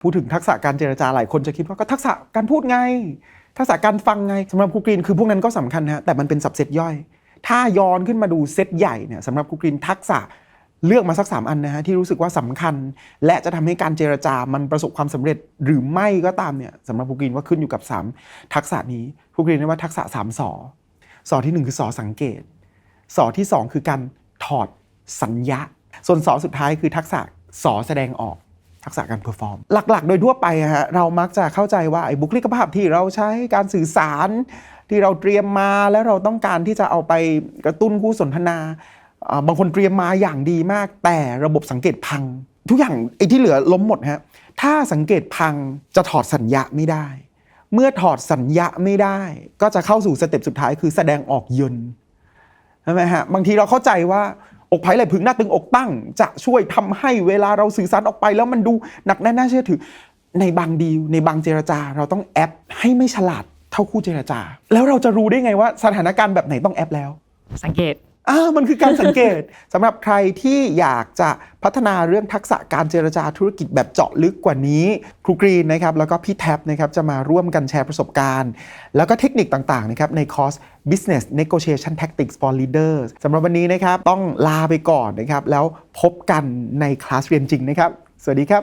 พูดถึงทักษะการเจรจาหลายคนจะคิดว่าก็ทักษะการพูดไง ทักษะการฟังไงสำหรับครูกรีนคือพวกนั้นก็สำคัญนะแต่มันเป็นสับเซตย่อย ถ้าย้อนขึ้นมาดูเซตใหญ่เนี่ยสำหรับครูกรีนทักษะเลือกมาสักสามอันนะฮะที่รู้สึกว่าสำคัญ และจะทำให้การเจรจามันประสบความสำเร็จหรือไม่ก็ตามเนี่ยสำหรับครูกรีนว่าขึ้นอยู่กับสามทักษะนี้ครูกรีนเรียกว่าทักษะสามสอสอที่หนึ่งคือสอสังเกต สอที่ 2 คือการถอดสัญญาส่วนสอสุดท้ายคือทักษะสอแสดงออก ทักษะการเพอร์ฟอร์ม หลักๆ โดยทั่วไปฮะเรามักจะเข้าใจว่าไอ้บุคลิกภาพที่เราใช้การสื่อสารที่เราเตรียมมาแล้วเราต้องการที่จะเอาไปกระตุ้นคู่สนทนา บางคนเตรียมมาอย่างดีมาก แต่ระบบสังเกตพัง ทุกอย่างไอ้ที่เหลือล้มหมดฮะถ้าสังเกตพังจะถอดสัญญาไม่ได้ เมื่อถอดสัญญาไม่ได้ ก็จะเข้าสู่สเต็ปสุดท้ายคือแสดงออกยนใช่ไหมฮะบางทีเราเข้าใจว่า อกไผ่ไหลพึงหน้าตึงอกตั้ง จะช่วยทำให้เวลาเราสื่อสารออกไป แล้วมันดูหนักแน่นน่าเชื่อถือ ในบางดีลในบางเจรจา เราต้องแอปให้ไม่ฉลาดเท่าคู่เจรจา แล้วเราจะรู้ได้ไงว่าสถานการณ์แบบไหนต้องแอปแล้ว สังเกต อ่ามันคือการสังเกตสำหรับใครที่อยากจะพัฒนาเรื่องทักษะการเจรจาธุรกิจแบบเจาะลึกกว่านี้ ครูกรีนนะครับแล้วก็พี่แท็บนะครับจะมาร่วมกันแชร์ประสบการณ์ แล้วก็เทคนิคต่างๆนะครับในคอร์ส Business Negotiation Tactics for Leaders สำหรับวันนี้นะครับต้องลาไปก่อนนะครับแล้วพบกันในคลาสเรียนจริงนะครับ สวัสดีครับ